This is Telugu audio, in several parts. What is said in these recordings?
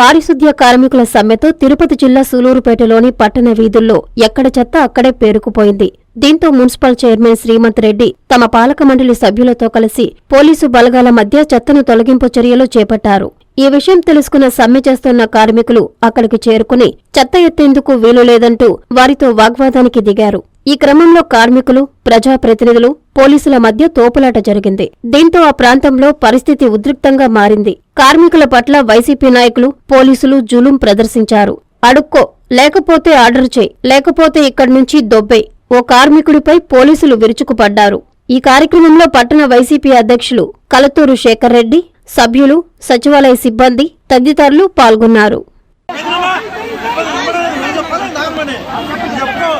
పారిశుద్ధ్య కార్మికుల సమ్మెతో తిరుపతి జిల్లా సూలూరుపేటలోని పట్టణ వీధుల్లో ఎక్కడ చెత్త అక్కడే పేరుకుపోయింది. దీంతో మున్సిపల్ చైర్మన్ శ్రీమంత్ రెడ్డి తమ పాలక మండలి సభ్యులతో కలిసి పోలీసు బలగాల మధ్య చెత్తను తొలగింపు చర్యలు చేపట్టారు. ఈ విషయం తెలుసుకున్న సమ్మె చేస్తున్న కార్మికులు అక్కడికి చేరుకుని చెత్త ఎత్తేందుకు వీలు లేదంటూ వారితో వాగ్వాదానికి దిగారు. ఈ క్రమంలో కార్మికులు ప్రజాప్రతినిధులు పోలీసుల మధ్య తోపులాట జరిగింది. దీంతో ఆ ప్రాంతంలో పరిస్థితి ఉద్రిక్తంగా మారింది. కార్మికుల పట్ల వైసీపీ నాయకులు పోలీసులు జులుం ప్రదర్శించారు. అడుక్కో లేకపోతే ఆర్డర్ చేయి లేకపోతే ఇక్కడి నుంచి దొబ్బే ఓ కార్మికుడిపై పోలీసులు విరుచుకుపడ్డారు. ఈ కార్యక్రమంలో పట్టణ వైసీపీ అధ్యక్షులు కలతూరు శేఖర్ రెడ్డి సభ్యులు సచివాలయ సిబ్బంది తదితరులు పాల్గొన్నారు. ఎదురమ్మా? చెప్పుకో.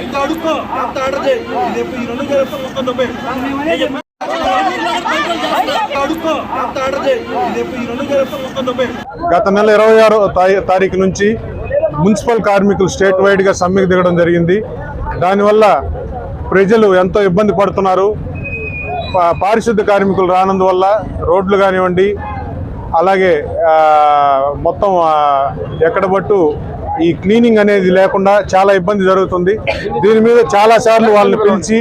ఇంత అడుక్కో. ఎంత ఆర్డర్ చేయి. చెప్పు. ఈ రెండు చేయి చెప్పు. డబ్బే. అడుక్కో. ఎంత ఆర్డర్ ఈ రెండు గత నెల ఇరవై ఆరో తారీఖు నుంచి మున్సిపల్ కార్మికులు స్టేట్ వైడ్గా సమ్మెకు దిగడం జరిగింది దానివల్ల ప్రజలు ఎంతో ఇబ్బంది పడుతున్నారు పా- పారిశుద్ధ కార్మికులు రానందువల్ల రోడ్లు కానివ్వండి అలాగే మొత్తం ఆ, ఎక్కడ బట్టు ఈ క్లీనింగ్ అనేది లేకుండా చాలా ఇబ్బంది జరుగుతుంది. దీని మీద చాలా సార్లు వాళ్ళని పిలిచి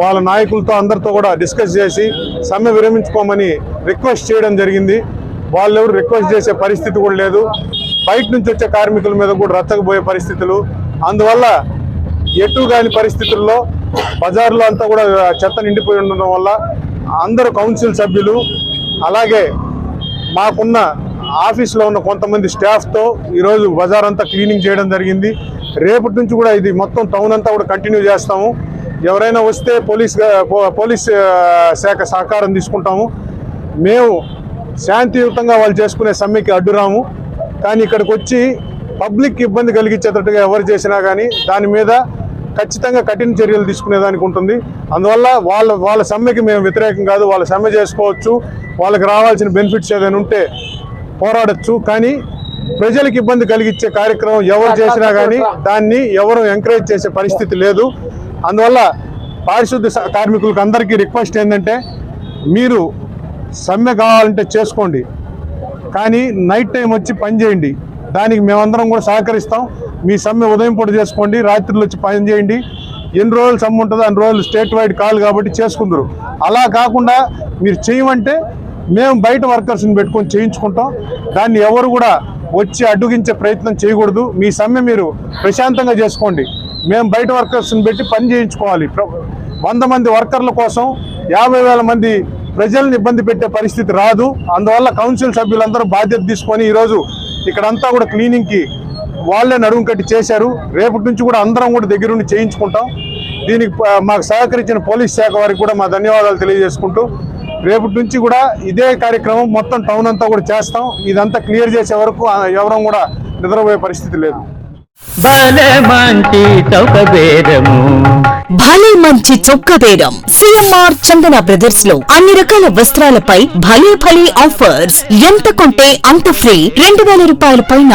వాళ్ళ నాయకులతో అందరితో కూడా డిస్కస్ చేసి సమ్మె విరమించుకోమని రిక్వెస్ట్ చేయడం జరిగింది. వాళ్ళు ఎవరు రిక్వెస్ట్ చేసే పరిస్థితి కూడా లేదు. బయట నుంచి వచ్చే కార్మికుల మీద కూడా రచ్చకపోయే పరిస్థితులు. అందువల్ల ఎటు కాని పరిస్థితుల్లో బజార్లో అంతా కూడా చెత్త నిండిపోయి ఉండడం వల్ల అందరు కౌన్సిల్ సభ్యులు అలాగే మాకున్న ఆఫీస్లో ఉన్న కొంతమంది స్టాఫ్తో ఈరోజు బజార్ అంతా క్లీనింగ్ చేయడం జరిగింది. రేపటి నుంచి కూడా ఇది మొత్తం టౌన్ అంతా కూడా కంటిన్యూ చేస్తాము. ఎవరైనా వస్తే పోలీస్ పోలీస్ శాఖ సహకారం తీసుకుంటాము. మేము శాంతియుతంగా వాళ్ళు చేసుకునే సమ్మెకి అడ్డురాము. కానీ ఇక్కడికి వచ్చి పబ్లిక్ ఇబ్బంది కలిగించేటట్టుగా ఎవరు చేసినా కానీ దాని మీద ఖచ్చితంగా కఠిన చర్యలు తీసుకునేదానికి ఉంటుంది. అందువల్ల వాళ్ళ వాళ్ళ సమ్మెకి మేము వ్యతిరేకం కాదు. వాళ్ళ సమ్మె చేసుకోవచ్చు. వాళ్ళకి రావాల్సిన బెనిఫిట్స్ ఏదైనా ఉంటే పోరాడచ్చు కానీ ప్రజలకు ఇబ్బంది కలిగించే కార్యక్రమం ఎవరు చేసినా కానీ దాన్ని ఎవరు ఎంకరేజ్ చేసే పరిస్థితి లేదు. అందువల్ల పారిశుద్ధ స- కార్మికులకు అందరికీ రిక్వెస్ట్ ఏంటంటే మీరు సమ్మె కావాలంటే చేసుకోండి కానీ నైట్ టైం వచ్చి పని చేయండి. దానికి మేమందరం కూడా సహకరిస్తాం. మీ సమ్మె ఉదయం పూట చేసుకోండి రాత్రులు వచ్చి పని చేయండి. ఎన్ని రోజులు సమ్మె ఉంటుందో అన్ని రోజులు స్టేట్ వైడ్ కాల్ కాబట్టి చేసుకుందరు. అలా కాకుండా మీరు చేయమంటే మేము బయట వర్కర్స్ని పెట్టుకొని చేయించుకుంటాం. దాన్ని ఎవరు కూడా వచ్చి అడ్డుగించే ప్రయత్నం చేయకూడదు. మీ సమ్మె మీరు ప్రశాంతంగా చేసుకోండి. మేము బయట వర్కర్స్ని పెట్టి పని చేయించుకోవాలి. వంద మంది వర్కర్ల కోసం యాభై వేల మంది ప్రజల్ని ఇబ్బంది పెట్టే పరిస్థితి రాదు. అందువల్ల కౌన్సిల్ సభ్యులందరూ బాధ్యత తీసుకొని ఈరోజు ఇక్కడంతా కూడా క్లీనింగ్కి వాళ్ళే నడుము కట్టి చేశారు. రేపటి నుంచి కూడా అందరం కూడా దగ్గరుండి చేయించుకుంటాం. దీనికి మాకు సహకరించిన పోలీస్ శాఖ వారికి కూడా మా ధన్యవాదాలు తెలియజేసుకుంటూ రేపటి నుంచి కూడా ఇదే కార్యక్రమం మొత్తం టౌన్ అంతా కూడా చేస్తాం. ఇదంతా క్లియర్ చేసే వరకు ఎవరం కూడా నిద్రపోయే పరిస్థితి లేదు. భలే మంచి భలే చొక్క బేరం సిఎంఆర్ చందన బ్రదర్స్లో అన్ని రకాల వస్త్రాలపై భలే భలే ఆఫర్స్. ఎంత కొంటే అంత ఫ్రీ. రెండు వేల రూపాయల పైన